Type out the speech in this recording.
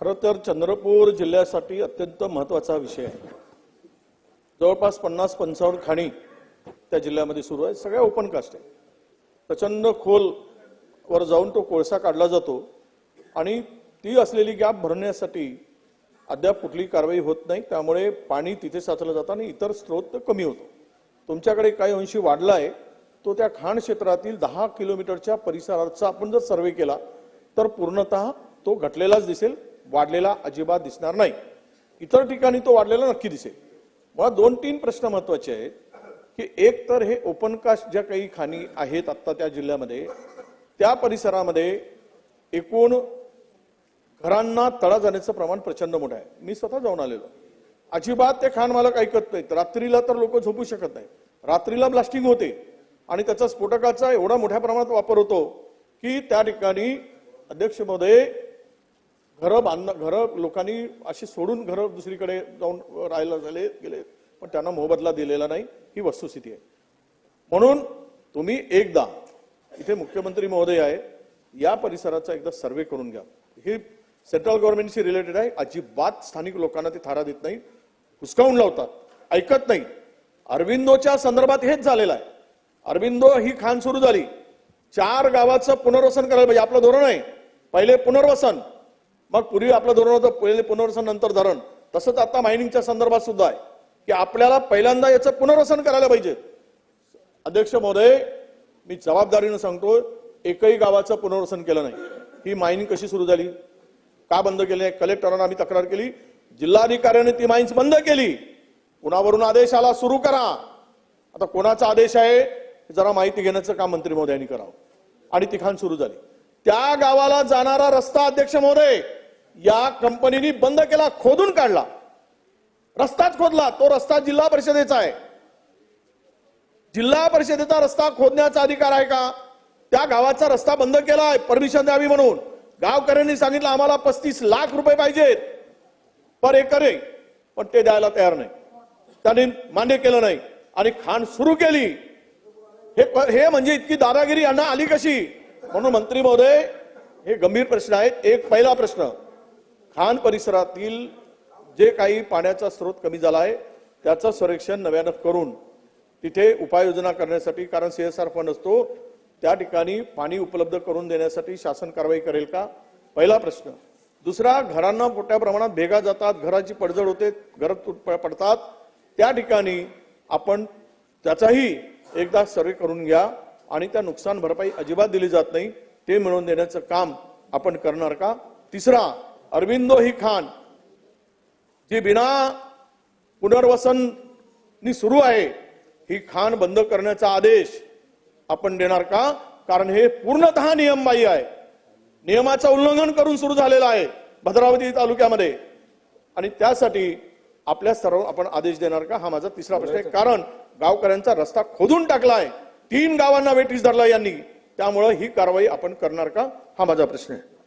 खरं तर चंद्रपूर जिल्ह्यासाठी अत्यंत महत्त्वाचा विषय आहे. जवळपास पन्नास पंचावन्न खाणी त्या जिल्ह्यामध्ये सुरू आहे सगळ्या ओपन कास्ट आहे प्रचंड खोल वर जाऊन तो कोळसा काढला जातो आणि ती असलेली गॅप भरण्यासाठी अद्याप कुठली कारवाई होत नाही. त्यामुळे पाणी तिथे साचलं जातं आणि इतर स्रोत कमी होतो. तुमच्याकडे काही अंशी वाढला आहे. तो त्या खाण क्षेत्रातील दहा किलोमीटरच्या परिसराचा आपण जर सर्वे केला तर पूर्णतः तो घटलेलाच दिसेल. वाढलेला अजिबात दिसणार नाही. इतर ठिकाणी तो वाढलेला नक्की दिसेल. मला दोन तीन प्रश्न महत्त्वाचे आहेत की एक तर हे ओपन कास्ट ज्या काही खाणी आहेत आत्ता त्या जिल्ह्यामध्ये त्या परिसरामध्ये एकूण घरांना तळा जाण्याचं प्रमाण प्रचंड मोठं आहे. मी स्वतः जाऊन आलेलो. अजिबात ते खाण मालक ऐकत नाहीत. रात्रीला तर लोक झोपू शकत नाही रात्रीला ब्लास्टिंग होते आणि त्याचा स्फोटकाचा एवढा मोठ्या प्रमाणात वापर होतो की त्या ठिकाणी अध्यक्ष महोदय घरं बांध घरं लोकांनी अशी सोडून घरं दुसरीकडे जाऊन राहायला झाले गेले पण त्यांना मोबदला दिलेला नाही. ही वस्तुस्थिती आहे. म्हणून तुम्ही एकदा इथे मुख्यमंत्री महोदय आहे या परिसराचा एकदा सर्वे करून घ्या. हे सेंट्रल गव्हर्नमेंटशी रिलेटेड आहे. अजिबात स्थानिक लोकांना ते थारा देत नाही. हुसकावून लावतात. ऐकत नाही. अरविंदोच्या संदर्भात हेच झालेलं आहे. अरविंदो ही खाण सुरू झाली. चार गावाचं पुनर्वसन करायला पाहिजे. आपलं धोरण आहे. पहिले पुनर्वसन. मग पूर्वी आपलं धोरण होतं पहिले पुनर्वसन नंतर धरण. तसंच आता मायनिंगच्या संदर्भात सुद्धा आहे. की आपल्याला पहिल्यांदा याचं पुनर्वसन करायला पाहिजे. अध्यक्ष महोदय मी जबाबदारीनं सांगतो एकही गावाचं पुनर्वसन केलं नाही. ही मायनिंग कशी सुरू झाली? का बंद केली नाही? कलेक्टरांना आम्ही तक्रार केली. जिल्हाधिकाऱ्याने ती माइन्स बंद केली. कुणावरून आदेश आला सुरू करा. आता कोणाचा आदेश आहे जरा माहिती घेण्याचं काम मंत्री महोदयांनी करावं. आणि ती खाण सुरू झाली. त्या गावाला जाणारा रस्ता अध्यक्ष महोदय या कंपनीने बंद केला खोदून काढला. रस्ताच खोदला तो रस्ता जिल्हा परिषदेचा आहे. जिल्हा परिषदेचा रस्ता खोदण्याचा अधिकार आहे का? त्या गावाचा रस्ता बंद केला आहे परमिशन द्यावी म्हणून. गावकऱ्यांनी सांगितलं आम्हाला पस्तीस लाख रुपये पाहिजेत पर एकरे पण ते द्यायला तयार नाही. त्यांनी मान्य केलं नाही. आणि खाण सुरू केली. हे हे म्हणजे इतकी दादागिरी यांना आली कशी? म्हणून मंत्री महोदय हे गंभीर प्रश्न आहेत. एक पहिला प्रश्न खान परिसरातील जे काही पाण्याचा स्रोत कमी झाला आहे त्याचं संरक्षण नव्यानं करून तिथे उपाययोजना करण्यासाठी कारण सी एस आर फंड असतो त्या ठिकाणी पाणी उपलब्ध करून देण्यासाठी शासन कारवाई करेल का? पहिला प्रश्न. दुसरा घरांना मोठ्या प्रमाणात भेगा जातात घराची पडझड होते घर तुट- पडतात त्या ठिकाणी आपण त्याचाही एकदा सर्वे करून घ्या आणि त्या नुकसान भरपाई अजिबात दिली जात नाही ते मिळवून देण्याचं काम आपण करणार का? तिसरा अरविंदो ही खान जी बिना पुनर्वसन सुरू आहे ही खाण बंद करण्याचा आदेश आपण देणार का? कारण हे पूर्णतः नियमबाह्य आहे. नियमाचं उल्लंघन करून सुरू झालेलं आहे भद्रावती तालुक्यामध्ये. आणि त्यासाठी आपल्या सर्व आपण आदेश देणार का? हा माझा तिसरा प्रश्न आहे. कारण गावकऱ्यांचा रस्ता खोदून टाकलाय. तीन गावांना वेटीस धरला यांनी. त्यामुळं ही कारवाई आपण करणार का? हा माझा प्रश्न आहे.